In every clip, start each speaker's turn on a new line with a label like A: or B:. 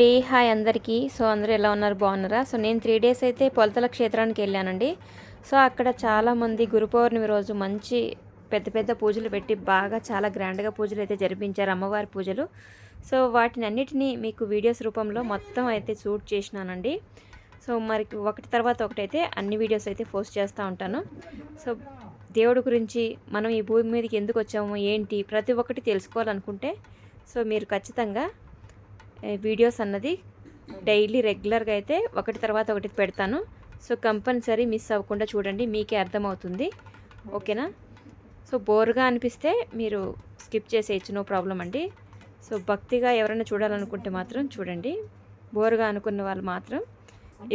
A: Day hi అందరికీ. So అందరూ ఎలా ఉన్నారు? బాగున్నారా? సో నేను త్రీ డేస్ అయితే పొలతల క్షేత్రానికి వెళ్ళానండి. సో అక్కడ చాలామంది గురు పౌర్ణమి రోజు మంచి పెద్ద పెద్ద పూజలు పెట్టి బాగా చాలా గ్రాండ్గా పూజలు అయితే జరిపించారు అమ్మవారి పూజలు. సో వాటిని అన్నిటినీ మీకు వీడియోస్ రూపంలో మొత్తం అయితే షూట్ చేసినానండి. సో మరి ఒకటి తర్వాత ఒకటైతే అన్ని వీడియోస్ అయితే పోస్ట్ చేస్తూ ఉంటాను. సో దేవుడి గురించి మనం ఈ భూమి మీదకి ఎందుకు వచ్చాము ఏంటి? ప్రతి ఒక్కటి తెలుసుకోవాలనుకుంటే సో మీరు ఖచ్చితంగా వీడియోస్ అన్నది డైలీ రెగ్యులర్గా అయితే ఒకటి తర్వాత ఒకటి పెడతాను. సో కంపల్సరీ మిస్ అవ్వకుండా చూడండి మీకే అర్థమవుతుంది. ఓకేనా? సో బోర్గా అనిపిస్తే మీరు స్కిప్ చేసేయచ్చు నో ప్రాబ్లం అండి. సో భక్తిగా ఎవరైనా చూడాలనుకుంటే మాత్రం చూడండి. బోర్గా అనుకున్న వాళ్ళు మాత్రం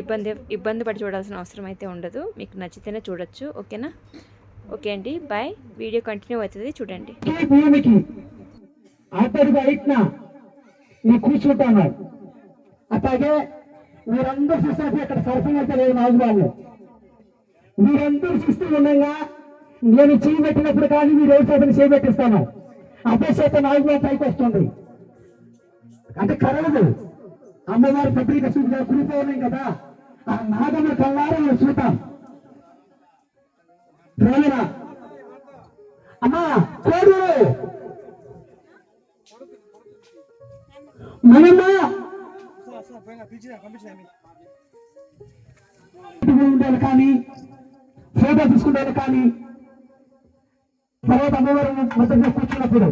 A: ఇబ్బంది ఇబ్బంది పడి చూడాల్సిన అవసరం అయితే ఉండదు. మీకు నచ్చితేనే చూడొచ్చు. ఓకేనా? ఓకే అండి. బాయ్. వీడియో కంటిన్యూ అవుతుంది. చూడండి.
B: నేను కూర్చుంటాను. అట్లాగే మీరందరూ చూసినప్పుడు ఇక్కడ సరఫరా అయితే లేదు నాలుగు మీరందరూ చూస్తూ ఉండగా నేను చేయబెట్టినప్పుడు కానీ మీరు ఎవరి చేతను చేయబెట్టిస్తాను అదే చేత నాలుగు పైకి వస్తుంది. అంటే కరగదు. అమ్మవారి పత్రిక చూసిన కురిపో కదా. ఆ నాగమ్మ కల్లారా మనం చూద్దాం. అమ్మా కోడు ఉండాలి కానీ ఫోటో తీసుకుంటాను కానీ తర్వాత అమ్మవారు మొదటి కూర్చున్నప్పుడు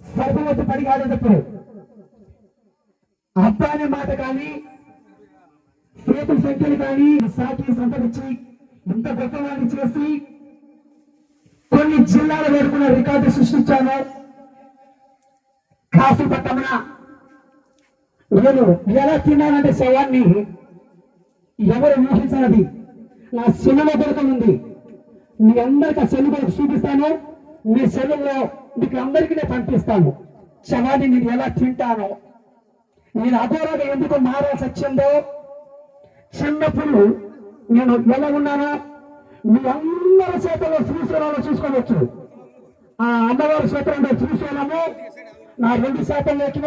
B: సర్పవతి పడి ఆడేటప్పుడు అత్త అనే మాట కానీ సేతు సంఖ్యలు కానీ సాకి సంతరించి ఇంత గొప్పవాడిని చేసి కొన్ని జిల్లాల వేడుకున్న రికార్డు సృష్టించాను. కాసు పట్టమన నేను ఎలా తిన్నానంటే శవాన్ని ఎవరు ఊహించినది. నా సెల్లులో దొరకనుంది మీ అందరికి ఆ సెల్లు కొరకు చూపిస్తాను. మీ సెల్లులో మీకు అందరికీ నేను పంపిస్తాను. శవాన్ని నేను ఎలా తింటానో. నేను అఘోరాగా ఎందుకు మారాల్సి వచ్చిందో. చిన్నప్పుడు నేను ఎలా ఉన్నానో మీ అందరి చేతలో చూసుకోవాలో చూసుకోవచ్చు. ఆ అమ్మవారి క్షేత్రంలో శ్రీశైలము నా రెండు శాతం శాతంలోకి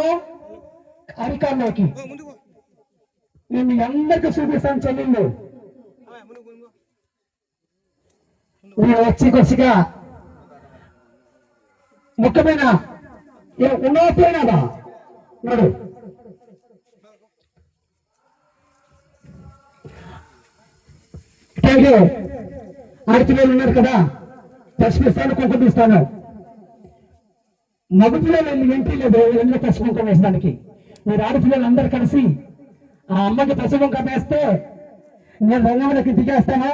B: అరికాల్లోకి నేను మీ అందరికి చూపిస్తాను చెల్లెళ్ళు. నేను వచ్చి కొద్దిగా ముఖ్యమైన ఉన్నపోయినాదా నడు. అలాగే ఆడపిల్లలు ఉన్నారు కదా? పసిపిస్తాను కుంకుమ ఇస్తాను. మగపిల్లలు ఎంట్రీ లేదు ఎందులో పసుపు కుంకుమ వేసడానికి మీరు ఆడపిల్లలు అందరు కలిసి ఆ అమ్మకి ప్రసవం కప్పేస్తే నేను రంగంలోకి దిగేస్తాను.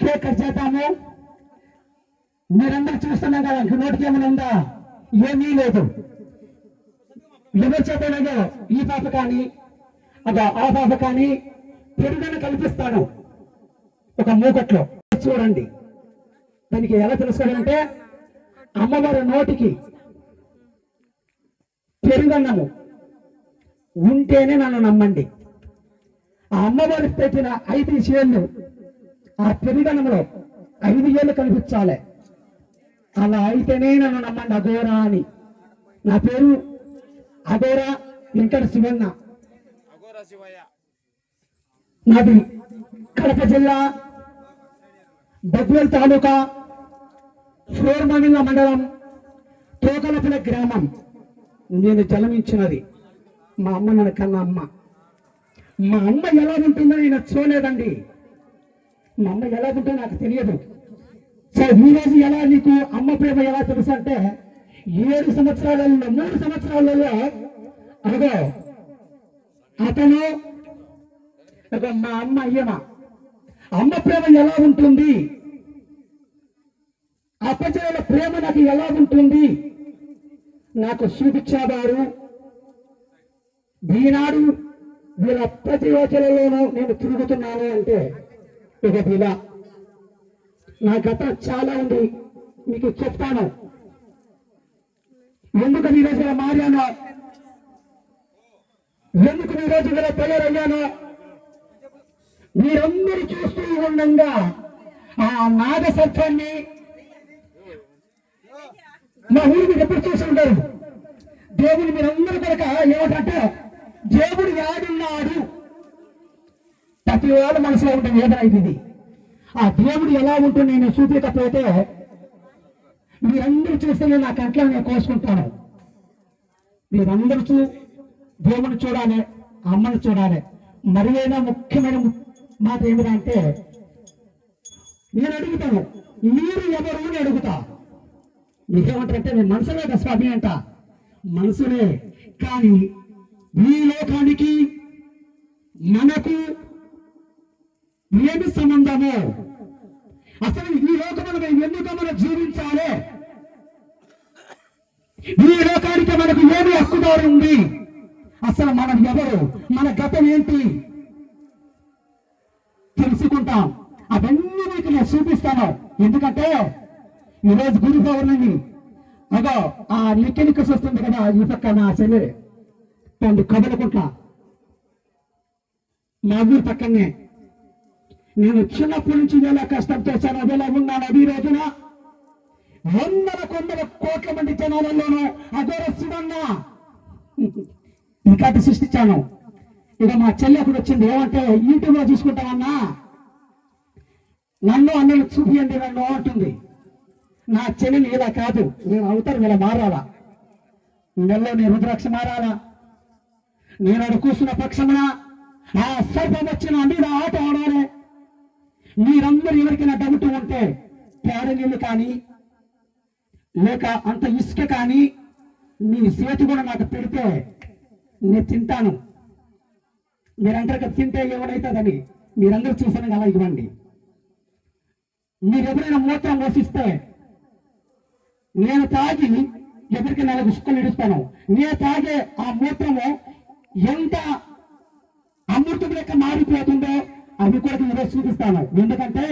B: కేక్ కట్ చేద్దాము. మీరందరూ చూస్తున్నాం కదా ఇంక నోటికి ఏమైనా ఉందా? ఏమీ లేదు. ఎవరి చేతనగా ఈ పాప కానీ అదో ఆ పాప కానీ పెరుగును కల్పిస్తాను ఒక మూకట్లో. చూడండి. దానికి ఎలా తెలుసుకోవాలంటే అమ్మవారి నోటికి పెరుగన్నము. ఉంటేనే నన్ను నమ్మండి. ఆ అమ్మవారికి పెట్టిన ఐదు చేళ్ళు ఆ పెరుగన్నములో ఐదు ఏళ్ళు కనిపించాలి. అలా అయితేనే నన్ను నమ్మండి అఘోరా అని. నా పేరు అఘోరా వెంకట శివన్న. నాది కడప జిల్లా బద్వేల్ తాలూకా షోర్మమిల్ల మండలం తోకలపల్లి గ్రామం. నేను జన్మించినది. మా అమ్మ నన్ను కన్న అమ్మ. మా అమ్మ ఎలా ఉంటుందో నేను చూడలేదండి. మా అమ్మ ఎలా ఉంటుందో నాకు తెలియదు. సో ఈరోజు ఎలా నీకు అమ్మ ప్రేమ ఎలా తెలుసు అంటే ఏడు సంవత్సరాలలో మూడు సంవత్సరాలలో అగో అతను మా అమ్మ అయ్యమ అమ్మ ప్రేమ ఎలా ఉంటుంది? అప్పచెల ప్రేమ నాకు ఎలా ఉంటుంది? నాకు చూపించేవారు ఈనాడు వీళ్ళ ప్రతి యోచనలోనూ నేను తిరుగుతున్నాను అంటే ఇక ఇలా నా గత చాలా ఉంది మీకు చెప్తాను. ఎందుకు నీ రోజు మారాను? ఎందుకు నీ రోజు ఇలా తయారయ్యాను మీరందరూ చూస్తూ ఉండగా ఆ నాగసత్వాన్ని మా ఊరు మీరు ఎప్పుడు చూసి ఉంటారు దేవుని మీరందరూ కనుక ఏమిటంటే దేవుడు యాడున్నాడు ప్రతి వాళ్ళ మనసులో ఉంటే వేదన ఇది ఆ దేవుడు ఎలా ఉంటుంది నేను చూపించకపోతే మీరందరూ చూస్తే నేను నా కంట్లో నేను కోసుకుంటాను. మీరందరూ చూ దేవుని చూడాలి అమ్మని చూడాలి. మరి అయినా ముఖ్యమైన ము- మాట ఏమిటంటే నేను అడుగుతాను మీరు ఎవరు అని అడుగుతా. మీరేమంటారంటే నేను మనసులే కదా స్వామి అంట. మనసులే కానీ ఈ లోకానికి మనకు ఏమి సంబంధము? అసలు ఈ లోకమును మేము ఎందుకు మనం జీవించాలి? ఈ లోకానికి మనకు ఏమి హక్కుదారు ఉంది? అసలు మనం ఎవరు? మన గతం ఏంటి? తెలుసుకుంటాం. అవన్నీ మీకు నేను చూపిస్తాను. ఎందుకంటే ఈరోజు గురు పౌర్ణమి. అగో ఆ నిక్కెనిక్కసి వస్తుంది కదా ఈ పక్క నా చెల్లె. తను కదలకుంటా మా ఊరు పక్కనే. నేను చిన్నప్పటి నుంచి ఎలా కష్టం చేశాను అదేలా ఉన్నాను అది ఈ రోజున. వందల కొందల కోట్ల మంది జనాలలోనూ అదే శివన్న ఇంకటి సృష్టించాను. ఇక మా చెల్లె కూడా వచ్చింది ఏమంటే యూట్యూబ్లో చూసుకుంటామన్నా నన్ను అన్నను చూపియండి నన్ను అంటుంది. నా చెల్లెలు ఇలా కాదు నేను అవుతాను ఇలా మారాలా? నెలలో నేను రుద్రాక్ష మారాలా? నేను అక్కడ కూర్చున్న పక్షమున ఆ సర్పం వచ్చిన మీద ఆట ఆడాలి. మీరందరూ ఎవరికైనా డౌట్ ఉంటే పేడ నీళ్ళు కానీ లేక అంత ఇసుక కానీ మీ చేతి కూడా నాకు పెడితే నేను తింటాను. మీరందరికీ తింటే ఏమనవుతుందని మీరందరూ చూసాను అలా ఇవ్వండి. మీరు ఎవరైనా మూత్రం పోషిస్తే నేను తాగి ఎవరికి నాలుగు సుక్కలు ఇడుస్తాను. నేను తాగే ఆ మూత్రము ఎంత అమృతం లెక్క మారిపోతుందో అవి కూడా ఈరోజు చూపిస్తాను ఎందుకంటే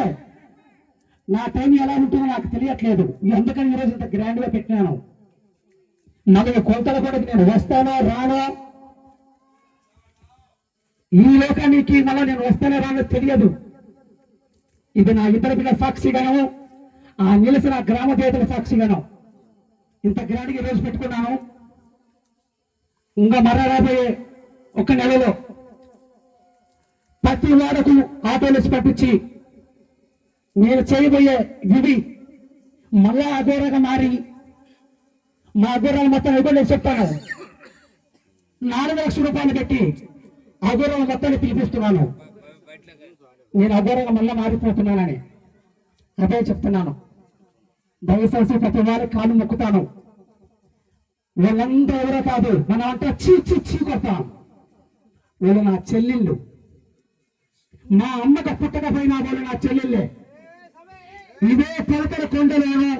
B: నా టైం ఎలా ఉంటుందో నాకు తెలియట్లేదు. అందుకని ఈరోజు ఇంత గ్రాండ్గా పెట్టినాను? నలుగురు కొలతలు కూడా నేను వస్తానో రానో ఈ లోకానికి మళ్ళీ నేను వస్తానో రానో తెలియదు. ఇది నా ఇద్దరు పిల్లల సాక్షిగాను ఆ నిలిసిన గ్రామ దేవతల సాక్షిగాను ఇంత గ్రాండ్గా ఈరోజు పెట్టుకున్నాను. ఇంకా మర రాబోయే ఒక నెలలో ప్రతి వాడకు ఆటోలెస్ పట్టించి నేను చేయబోయే ఇవి మళ్ళా అఘోరగా మారి మా అఘోరాలు మొత్తం ఇవ్వండి చెప్తాను నాలుగు లక్షల రూపాయలు పెట్టి అఘోరం మొత్తాన్ని పిలిపిస్తున్నాను. నేను అఘోరంగా మళ్ళా మారిపోతున్నానని అదే చెప్తున్నాను. దయచేసి ప్రతి వారి కాలు మొక్కుతాను. వీళ్ళంతా ఎవరో కాదు. మనం అంటే చీ చీ చీ కొడతాం. వీళ్ళు నా చెల్లెళ్ళు. మా అమ్మకు పుట్టకపోయినా వాళ్ళు నా చెల్లెళ్ళే. ఇదే పొలకల కొండలేమో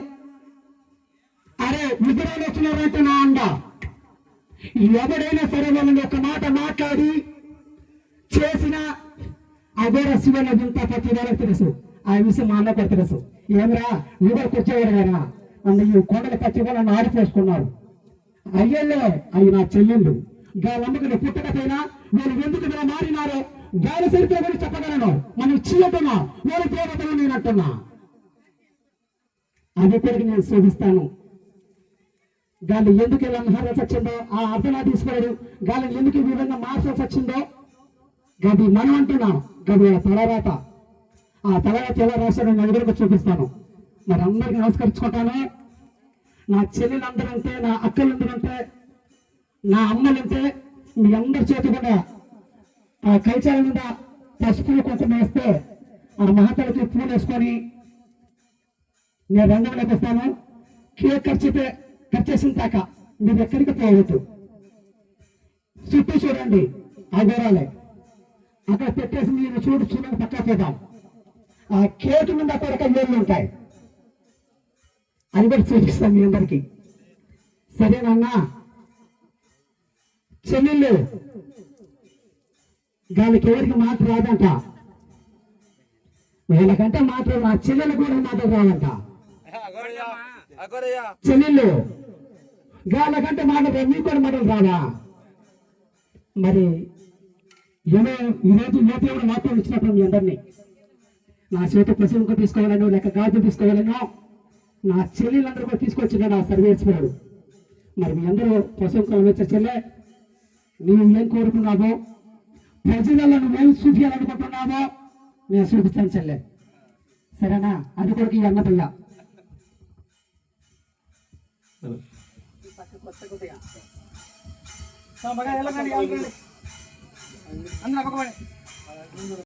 B: అరే విజరాలు వచ్చినారంటే నా అండ. ఎవడైనా సరే వాళ్ళని ఒక మాట మాట్లాడి చేసిన అదే శివన వింత ప్రతి వాళ్ళకి తెలుసు. ఆ విషయం మా అన్నకు తెలుసు. ఏమరా ఊరికి వచ్చేవారు కదా? అన్న ఈ కొండల పచ్చి వాళ్ళని ఆడిపోసుకున్నారు. అయ్యలే అవి నా చెల్లెళ్ళు. వాళ్ళమ్మకి అమ్మకు పుట్టకపోయినా మీరు ఎందుకు ఇలా మారినారో గాలి సరిగ్గా కూడా చెప్పగలను. మనం చీయటమా? నేను దేవతను నేను అంటున్నా అది కూడా నేను శోధిస్తాను. గాలి ఎందుకు ఇలా మారాల్సి వచ్చిందో ఆ అర్థనా తీసుకోలేదు గాలిని ఎందుకు ఈ విధంగా మార్చాల్సి వచ్చిందో? గది మనం అంటున్నాం. గది ఆ తలరాత ఆ తలరాత ఎలా రాశాడో నేను ఎదురుకు చూపిస్తాను. మరి అందరికి నమస్కరించుకుంటాను. నా చెల్లెలందరూ నా అక్కలందరూ నా అమ్మలుంటే మీ అందరి చేతి కూడా ఆ కైచాల మీద పసుపు కుంకుమ వేస్తే ఆ మహాతలకి పూలు వేసుకొని నేను రంగంలోకి వస్తాను. కేక్ కట్ ఖర్చేసిన దాకా మీరు ఎక్కడికి పోవద్దు. చుట్టూ చూడండి ఆ గోరాలే అక్కడ పెట్టేసి మీరు చూడు చూడండి పక్కా పోదాం. ఆ కేక్ మీద కొరక ఏళ్ళు ఉంటాయి. అది కూడా చూపిస్తాను మీ అందరికి. సరేనన్నా చెల్లెళ్ళు దానికి ఎవరికి మాట రాదంట. వీళ్ళకంటే మాత్రం మా చెల్లెలు కూడా మాట రాదంట. చెల్లెళ్ళు గాళ్ళకంటే మాట రాదు, మీకు కూడా మాటలు రాదా? మరి ఏమో ఈరోజు ఏ ఎవరు మాత్రం ఇచ్చినప్పుడు మీ అందరినీ నా చేతి ప్రసంగం తీసుకోవాలనో లేక గాజు తీసుకోవాలనో నా చెల్లెలందరూ కూడా తీసుకొచ్చిన నా సర్వేశ్వరుడు. మరి మీ అందరూ ప్రసంగం వచ్చే చెల్లె నీవు ఏం కోరుకున్నావో? ప్రజలలో నువ్వేం చూపించాలనుకుంటున్నావో? నేను చూపిస్తాను చెల్లె సరేనా? అది కూడా ఈ అన్నపయ్య
C: మగ అందరూ